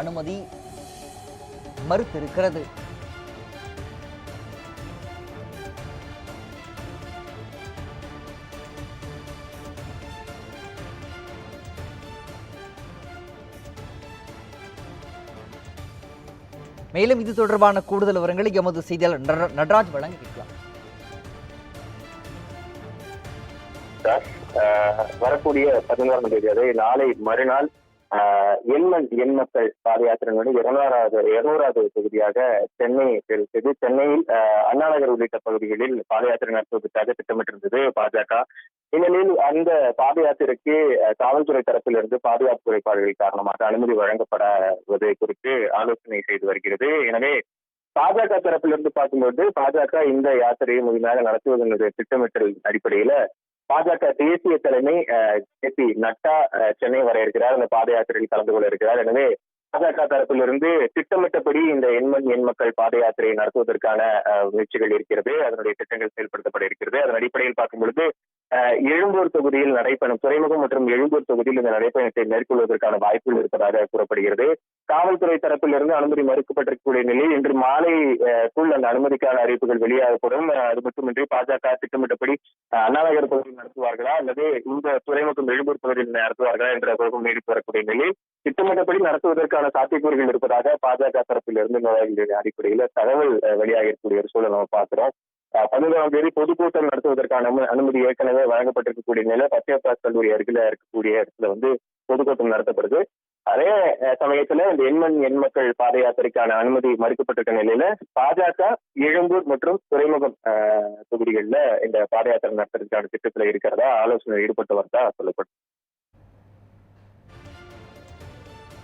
அனுமதி மறுத்திருக்கிறது. மேலும் இது தொடர்பான கூடுதல் விவரங்களை எமது செய்தியாளர் நடராஜ் வழங்க கேட்கலாம் வரக்கூடிய பதினோராம் தேதி அதை நாளை மறுநாள் எண்மண் எண் மக்கள் பாத யாத்திரையினுடைய இருநூறாவது இருநூறாவது தொகுதியாக சென்னை தெரிவித்தது சென்னையில் அண்ணா நகர் உள்ளிட்ட பகுதிகளில் பாத யாத்திரை நடத்துவதற்காக திட்டமிட்டிருந்தது பாஜக. இந்நிலையில் அந்த பாத யாத்திரைக்கு காவல்துறை தரப்பிலிருந்து பாதுகாப்பு குறைபாடுகள் காரணமாக அனுமதி வழங்கப்படாவது குறித்து ஆலோசனை செய்து வருகிறது. எனவே பாஜக தரப்பிலிருந்து பார்க்கும்போது பாஜக இந்த யாத்திரையை முழுமையாக நடத்துவதனுடைய திட்டமிட்டல் அடிப்படையில பாஜக தேசிய தலைமை கே பி நட்டா சென்னை வர இருக்கிறார். அந்த பாத யாத்திரையில் கலந்து கொள்ள இருக்கிறார். எனவே பாஜக தரப்பிலிருந்து திட்டமிட்டபடி இந்த எண்மண் எண் மக்கள் பாத யாத்திரையை நடத்துவதற்கான முயற்சிகள் இருக்கிறது. அதனுடைய திட்டங்கள் செயல்படுத்தப்பட இருக்கிறது. அதன் அடிப்படையில் பார்க்கும் பொழுது எழும்பூர் தொகுதியில் நடைபயணம் துறைமுகம் மற்றும் எழும்பூர் தொகுதியில் இந்த நடைப்பயணத்தை மேற்கொள்வதற்கான வாய்ப்புகள் இருப்பதாக கூறப்படுகிறது. காவல்துறை தரப்பிலிருந்து அனுமதி மறுக்கப்பட்டிருக்கக்கூடிய நிலையில் இன்று மாலை அந்த அனுமதிக்கான அறிவிப்புகள் வெளியாகப்படும். அது மட்டுமின்றி பாஜக திட்டமிட்டபடி அஹ், பகுதியில் நடத்துவார்களா அல்லது இந்த துறைமுகம் எழும்பூர் பகுதியில் நடத்துவார்களா என்ற குழப்பம் நீடித்து வரக்கூடிய நிலையில் திட்டமிட்டபடி நடத்துவதற்கான சாத்தியக்கூறுகள் இருப்பதாக பாஜக தரப்பிலிருந்து நிலவரங்களின் அடிப்படையில் தகவல் அஹ், வெளியாகிருக்கக்கூடிய ஒரு சூழல் நம்ம பார்க்கிறோம். பதினோராம் தேதி பொதுக்கூட்டம் நடத்துவதற்கான அனுமதி ஏற்கனவே வழங்கப்பட்டிருக்கக்கூடிய நிலை பச்சையப்பாஸ் கல்லூரி அருகில இருக்கக்கூடிய இடத்துல வந்து பொதுக்கூட்டம் நடத்தப்படுது. அதே சமயத்துல இந்த எண்மண் எண் மக்கள் பாத யாத்திரைக்கான அனுமதி மறுக்கப்பட்டிருக்க நிலையில பாஜக எழும்பூர் மற்றும் துறைமுகம் தொகுதிகளில் இந்த பாத யாத்திரை நடத்துறதுக்கான திட்டத்துல இருக்கிறதா ஆலோசனை ஈடுபட்டு வரதா சொல்லப்படுது